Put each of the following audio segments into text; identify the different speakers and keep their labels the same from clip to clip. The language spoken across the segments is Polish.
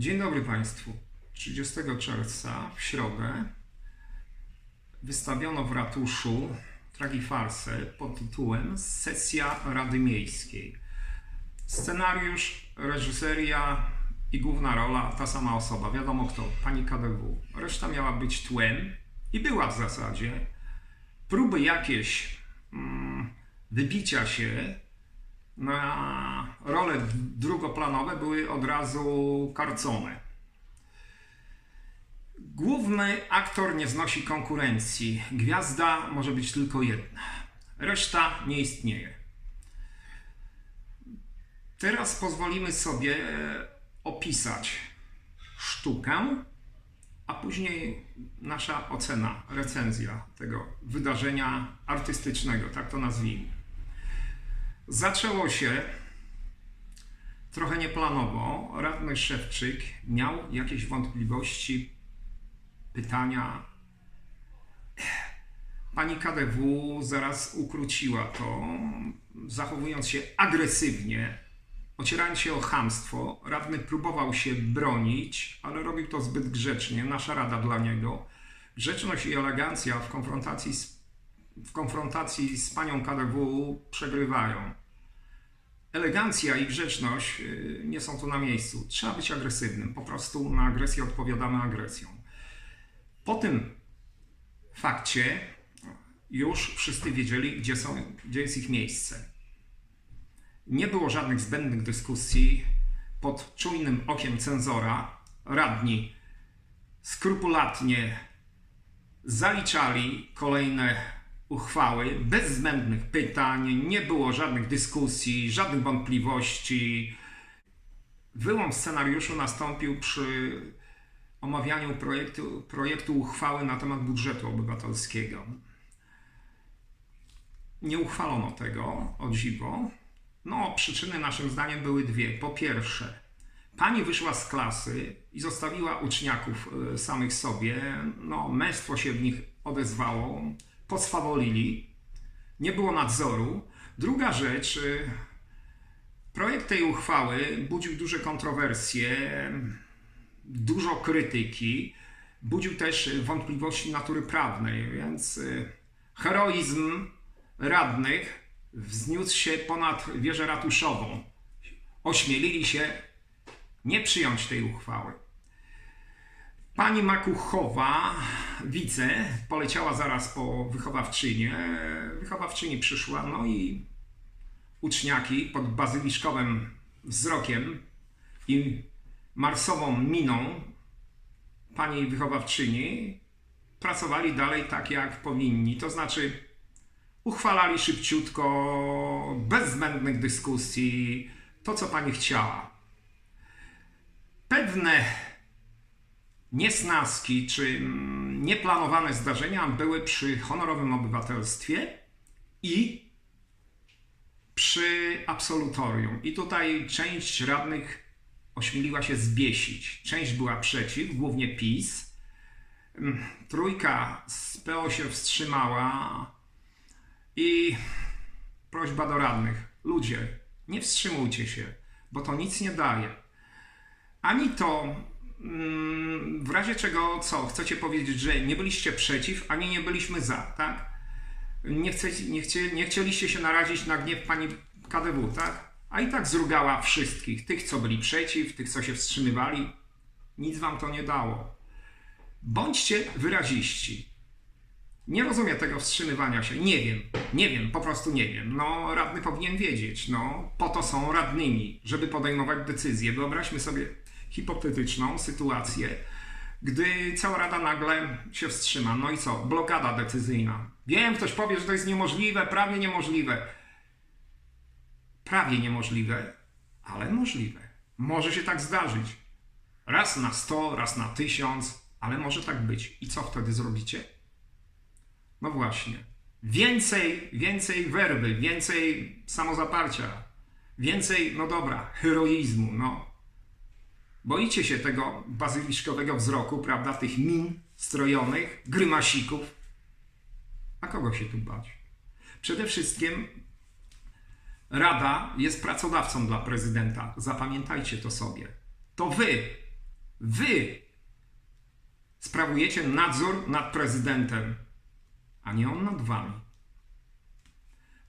Speaker 1: Dzień dobry Państwu. 30 czerwca w środę wystawiono w ratuszu tragifarsę pod tytułem Sesja Rady Miejskiej. Scenariusz, reżyseria i główna rola ta sama osoba, wiadomo kto, pani KDW. Reszta miała być tłem i była w zasadzie. Próby jakieś mm, wybicia się na role drugoplanowe były od razu karcone. Główny aktor nie znosi konkurencji. Gwiazda może być tylko jedna. Reszta nie istnieje. Teraz pozwolimy sobie opisać sztukę, a później nasza ocena, recenzja tego wydarzenia artystycznego, tak to nazwijmy. Zaczęło się trochę nieplanowo. Radny Szewczyk miał jakieś wątpliwości, pytania. Pani KDW zaraz ukróciła to, zachowując się agresywnie, ocierając się o chamstwo. Radny próbował się bronić, ale robił to zbyt grzecznie. Nasza rada dla niego. Grzeczność i elegancja w konfrontacji z w konfrontacji z panią KDW przegrywają. Elegancja i grzeczność y, nie są tu na miejscu. Trzeba być agresywnym. Po prostu na agresję odpowiadamy agresją. Po tym fakcie już wszyscy wiedzieli, gdzie, są, gdzie jest ich miejsce. Nie było żadnych zbędnych dyskusji. Pod czujnym okiem cenzora radni skrupulatnie zaliczali kolejne uchwały bez zbędnych pytań, nie było żadnych dyskusji, żadnych wątpliwości. Wyłom scenariuszu nastąpił przy omawianiu projektu, projektu uchwały na temat budżetu obywatelskiego. Nie uchwalono tego, o dziwo. No, przyczyny naszym zdaniem były dwie. Po pierwsze, pani wyszła z klasy i zostawiła uczniaków e, samych sobie. No, męstwo się w nich odezwało poswawolili, nie było nadzoru. Druga rzecz, y, projekt tej uchwały budził duże kontrowersje, dużo krytyki, budził też wątpliwości natury prawnej, więc y, heroizm radnych wzniósł się ponad wieżę ratuszową. Ośmielili się nie przyjąć tej uchwały. Pani Makuchowa, widzę, poleciała zaraz po wychowawczynię. Wychowawczyni przyszła, no i uczniaki pod bazyliszkowym wzrokiem i marsową miną pani wychowawczyni pracowali dalej tak, jak powinni. To znaczy uchwalali szybciutko, bez zbędnych dyskusji, to, co pani chciała. Pewne niesnaski czy mm, nieplanowane zdarzenia były przy honorowym obywatelstwie i przy absolutorium. I tutaj część radnych ośmieliła się zbiesić. Część była przeciw, głównie PiS. Mm, trójka z PO się wstrzymała i prośba do radnych. Ludzie, nie wstrzymujcie się, bo to nic nie daje. Ani to w razie czego co? Chcecie powiedzieć, że nie byliście przeciw, ani nie byliśmy za, tak? Nie, chcecie, nie, chcie, nie chcieliście się narazić na gniew pani KDW, tak? A i tak zrugała wszystkich. Tych, co byli przeciw, tych, co się wstrzymywali. Nic wam to nie dało. Bądźcie wyraziści. Nie rozumiem tego wstrzymywania się. Nie wiem, nie wiem, po prostu nie wiem. No, radny powinien wiedzieć. No, po to są radnymi, żeby podejmować decyzje. Wyobraźmy sobie hipotetyczną sytuację, gdy cała rada nagle się wstrzyma. No i co? Blokada decyzyjna. Wiem, ktoś powie, że to jest niemożliwe, prawie niemożliwe. Prawie niemożliwe, ale możliwe. Może się tak zdarzyć. Raz na sto, raz na tysiąc, ale może tak być. I co wtedy zrobicie? No właśnie. Więcej, więcej werby, więcej samozaparcia, więcej, no dobra, heroizmu, no Boicie się tego bazyliszkowego wzroku, prawda, tych min strojonych, grymasików. A kogo się tu bać? Przede wszystkim Rada jest pracodawcą dla prezydenta. Zapamiętajcie to sobie. To wy Wy sprawujecie nadzór nad prezydentem, a nie on nad wami.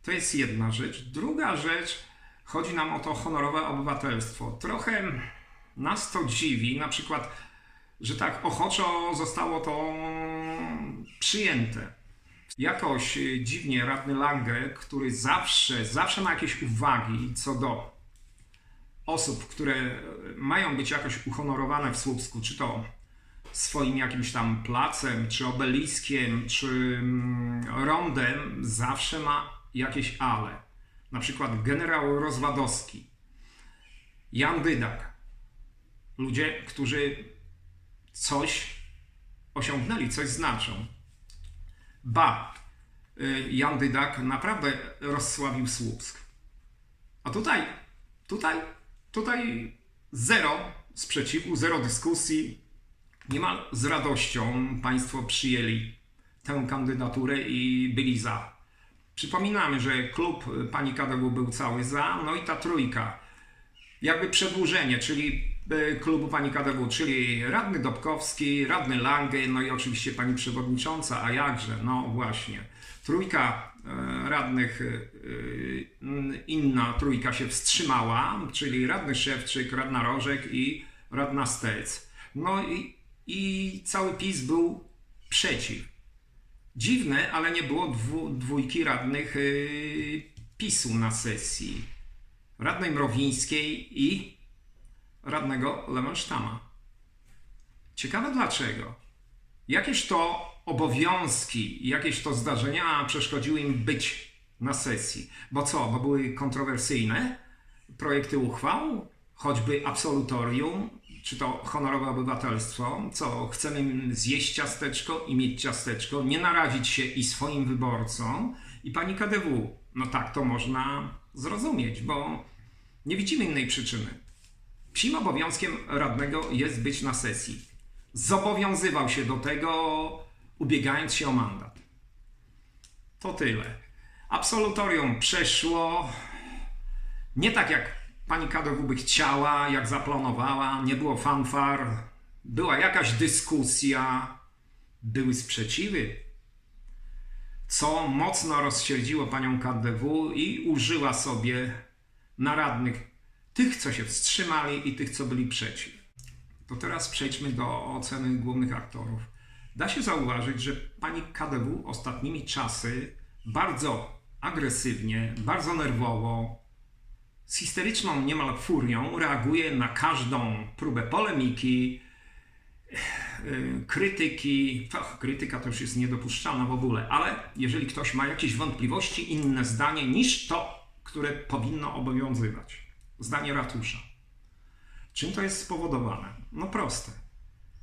Speaker 1: To jest jedna rzecz. Druga rzecz, chodzi nam o to honorowe obywatelstwo. Trochę nas to dziwi, na przykład, że tak ochoczo zostało to przyjęte. Jakoś y, dziwnie radny Lange, który zawsze, zawsze ma jakieś uwagi co do osób, które mają być jakoś uhonorowane w Słupsku, czy to swoim jakimś tam placem, czy obeliskiem, czy mm, rondem, zawsze ma jakieś ale. Na przykład generał Rozwadowski, Jan Dydak. Ludzie, którzy coś osiągnęli, coś znaczą. Ba, y, Jan Dydak naprawdę rozsławił Słupsk. A tutaj, tutaj, tutaj zero sprzeciwu, zero dyskusji. Niemal z radością Państwo przyjęli tę kandydaturę i byli za. Przypominamy, że klub pani KDW był cały za, no i ta trójka. Jakby przedłużenie, czyli klubu pani KDW, czyli radny Dobkowski, radny Lange, no i oczywiście pani przewodnicząca, a jakże, no właśnie. Trójka e, radnych, e, inna trójka się wstrzymała, czyli radny Szewczyk, radna Rożek i radna Stec. No i, i cały PiS był przeciw. Dziwne, ale nie było dwu, dwójki radnych PiSu na sesji. Radnej Mrowińskiej i radnego Lemonsztama. Ciekawe dlaczego. Jakieś to obowiązki, jakieś to zdarzenia przeszkodziły im być na sesji. Bo co? Bo były kontrowersyjne projekty uchwał, choćby absolutorium, czy to honorowe obywatelstwo, co chcemy zjeść ciasteczko i mieć ciasteczko, nie narazić się i swoim wyborcom, i pani KDW. No tak, to można zrozumieć, bo nie widzimy innej przyczyny. Psim obowiązkiem radnego jest być na sesji. Zobowiązywał się do tego, ubiegając się o mandat. To tyle. Absolutorium przeszło. Nie tak jak pani KDW by chciała, jak zaplanowała, nie było fanfar, była jakaś dyskusja, były sprzeciwy, co mocno rozsierdziło panią KDW i użyła sobie na radnych tych, co się wstrzymali i tych, co byli przeciw. To teraz przejdźmy do oceny głównych aktorów. Da się zauważyć, że pani KDW ostatnimi czasy bardzo agresywnie, bardzo nerwowo, z histeryczną niemal furią reaguje na każdą próbę polemiki, yy, krytyki. Och, krytyka to już jest niedopuszczalna w ogóle, ale jeżeli ktoś ma jakieś wątpliwości, inne zdanie niż to, które powinno obowiązywać, zdanie ratusza. Czym to jest spowodowane? No proste.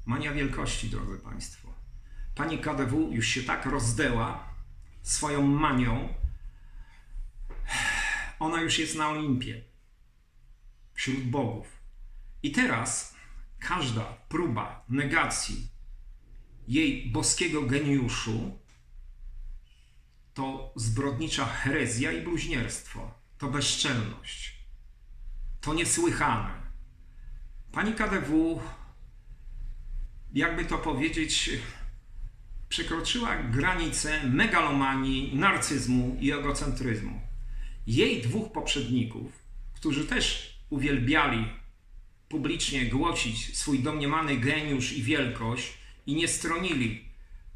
Speaker 1: Mania wielkości, drodzy Państwo. Pani KDW już się tak rozdeła swoją manią, ona już jest na Olimpie, wśród bogów. I teraz każda próba negacji jej boskiego geniuszu to zbrodnicza herezja i bluźnierstwo, to bezczelność, to niesłychane. Pani KDW, jakby to powiedzieć, przekroczyła granicę megalomanii, narcyzmu i egocentryzmu jej dwóch poprzedników, którzy też uwielbiali publicznie głosić swój domniemany geniusz i wielkość i nie stronili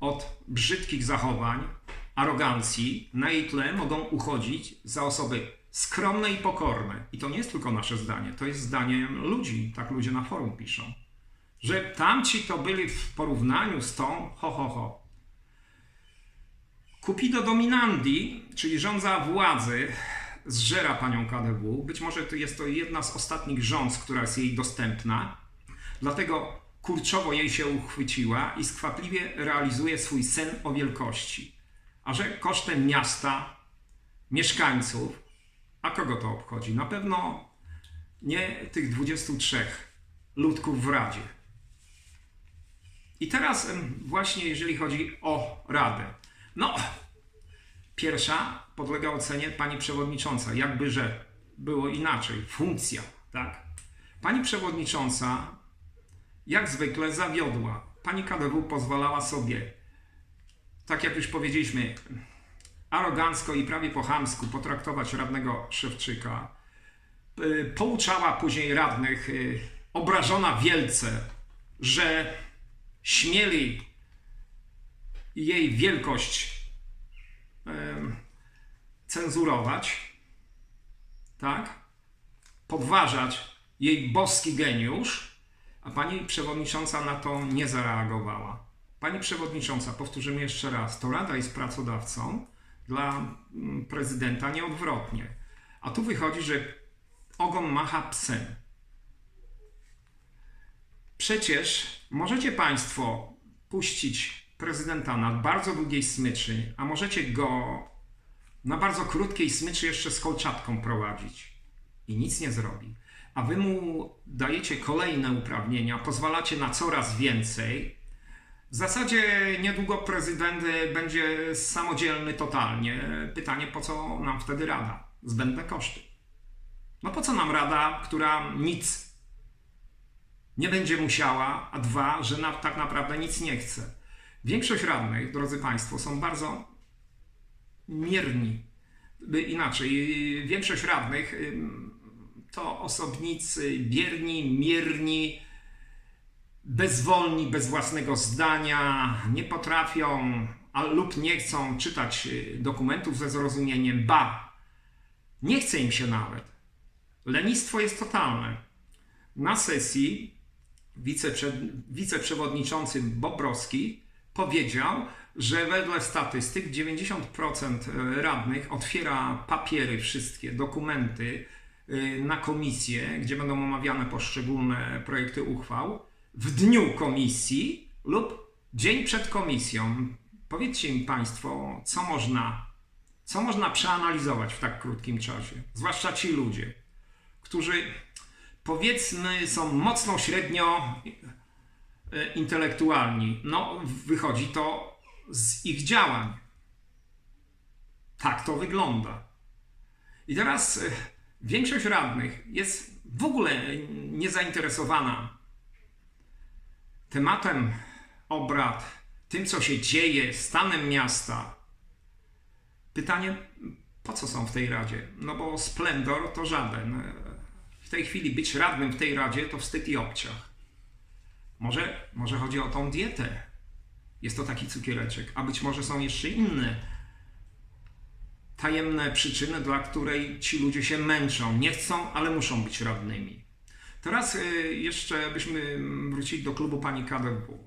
Speaker 1: od brzydkich zachowań, arogancji, na jej tle mogą uchodzić za osoby skromne i pokorne. I to nie jest tylko nasze zdanie, to jest zdanie ludzi, tak ludzie na forum piszą. Że tamci to byli w porównaniu z tą, ho, ho, ho. Cupido dominandi, czyli rządza władzy, zżera panią KDW. Być może to jest to jedna z ostatnich rząd, która jest jej dostępna. Dlatego kurczowo jej się uchwyciła i skwapliwie realizuje swój sen o wielkości. A że kosztem miasta, mieszkańców, a kogo to obchodzi? Na pewno nie tych 23 ludków w Radzie. I teraz właśnie jeżeli chodzi o Radę. No, Pierwsza podlega ocenie pani przewodnicząca, jakby że było inaczej, funkcja, tak. Pani przewodnicząca jak zwykle zawiodła. Pani KDW pozwalała sobie, tak jak już powiedzieliśmy, arogancko i prawie po chamsku potraktować radnego Szewczyka. Pouczała później radnych, y, obrażona wielce, że śmieli jej wielkość cenzurować, tak? Podważać jej boski geniusz, a pani przewodnicząca na to nie zareagowała. Pani przewodnicząca, powtórzymy jeszcze raz, to Rada jest pracodawcą dla mm, prezydenta, nie odwrotnie. A tu wychodzi, że ogon macha psem. Przecież możecie Państwo puścić prezydenta na bardzo długiej smyczy, a możecie go na bardzo krótkiej smyczy jeszcze z kolczatką prowadzić i nic nie zrobi. A wy mu dajecie kolejne uprawnienia, pozwalacie na coraz więcej. W zasadzie niedługo prezydent będzie samodzielny totalnie. Pytanie, po co nam wtedy rada? Zbędne koszty. No po co nam rada, która nic nie będzie musiała, a dwa, że na, tak naprawdę nic nie chce. Większość radnych, drodzy Państwo, są bardzo mierni. Inaczej, większość radnych to osobnicy bierni, mierni, bezwolni, bez własnego zdania, nie potrafią a, lub nie chcą czytać y, dokumentów ze zrozumieniem, ba, nie chce im się nawet. Lenistwo jest totalne. Na sesji wiceprze, wiceprzewodniczący Bobrowski powiedział, że wedle statystyk 90% radnych otwiera papiery wszystkie, dokumenty y, na komisję, gdzie będą omawiane poszczególne projekty uchwał, w dniu komisji lub dzień przed komisją. Powiedzcie mi Państwo, co można, co można przeanalizować w tak krótkim czasie, zwłaszcza ci ludzie, którzy powiedzmy są mocno średnio e, intelektualni. No, wychodzi to z ich działań. Tak to wygląda. I teraz e, większość radnych jest w ogóle niezainteresowana tematem obrad, tym co się dzieje, stanem miasta. Pytanie, po co są w tej radzie? No bo splendor to żaden. W tej chwili być radnym w tej radzie to wstyd i obciach. Może, może chodzi o tą dietę. Jest to taki cukiereczek, a być może są jeszcze inne tajemne przyczyny, dla której ci ludzie się męczą. Nie chcą, ale muszą być radnymi. Teraz y, jeszcze byśmy wrócili do klubu pani KDW.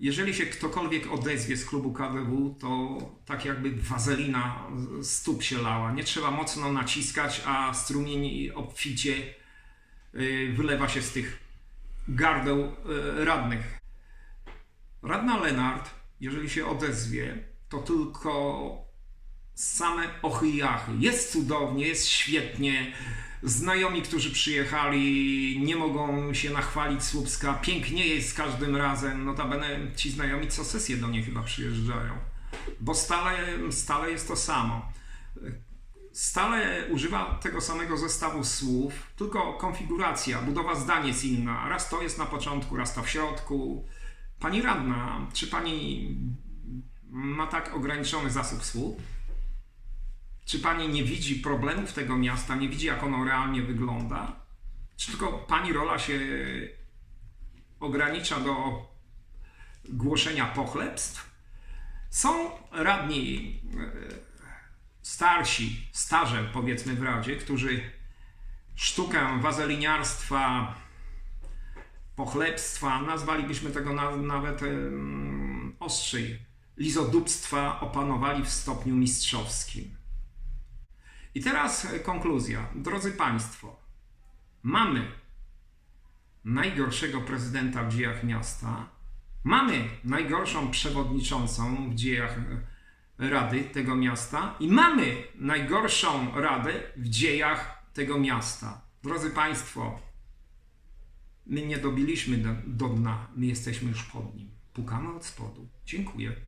Speaker 1: Jeżeli się ktokolwiek odezwie z klubu KDW, to tak jakby wazelina stóp się lała. Nie trzeba mocno naciskać, a strumień obficie y, wylewa się z tych gardeł y, radnych. Radna Lenart, jeżeli się odezwie, to tylko same ochy i achy. Jest cudownie, jest świetnie. Znajomi, którzy przyjechali, nie mogą się nachwalić Słupska. Pięknie jest z każdym razem. Notabene ci znajomi co sesję do niej chyba przyjeżdżają. Bo stale, stale jest to samo. Stale używa tego samego zestawu słów, tylko konfiguracja, budowa zdań jest inna. Raz to jest na początku, raz to w środku. Pani radna, czy pani ma tak ograniczony zasób słów? Czy pani nie widzi problemów tego miasta, nie widzi, jak ono realnie wygląda? Czy tylko pani rola się ogranicza do głoszenia pochlebstw? Są radni e, starsi, starze powiedzmy w Radzie, którzy sztukę wazeliniarstwa, pochlebstwa, nazwalibyśmy tego na, nawet ostrzej, lizodupstwa opanowali w stopniu mistrzowskim. I teraz konkluzja. Drodzy Państwo, mamy najgorszego prezydenta w dziejach miasta, mamy najgorszą przewodniczącą w dziejach Rady tego miasta i mamy najgorszą radę w dziejach tego miasta. Drodzy Państwo, my nie dobiliśmy do, do dna, my jesteśmy już pod nim. Pukamy od spodu. Dziękuję.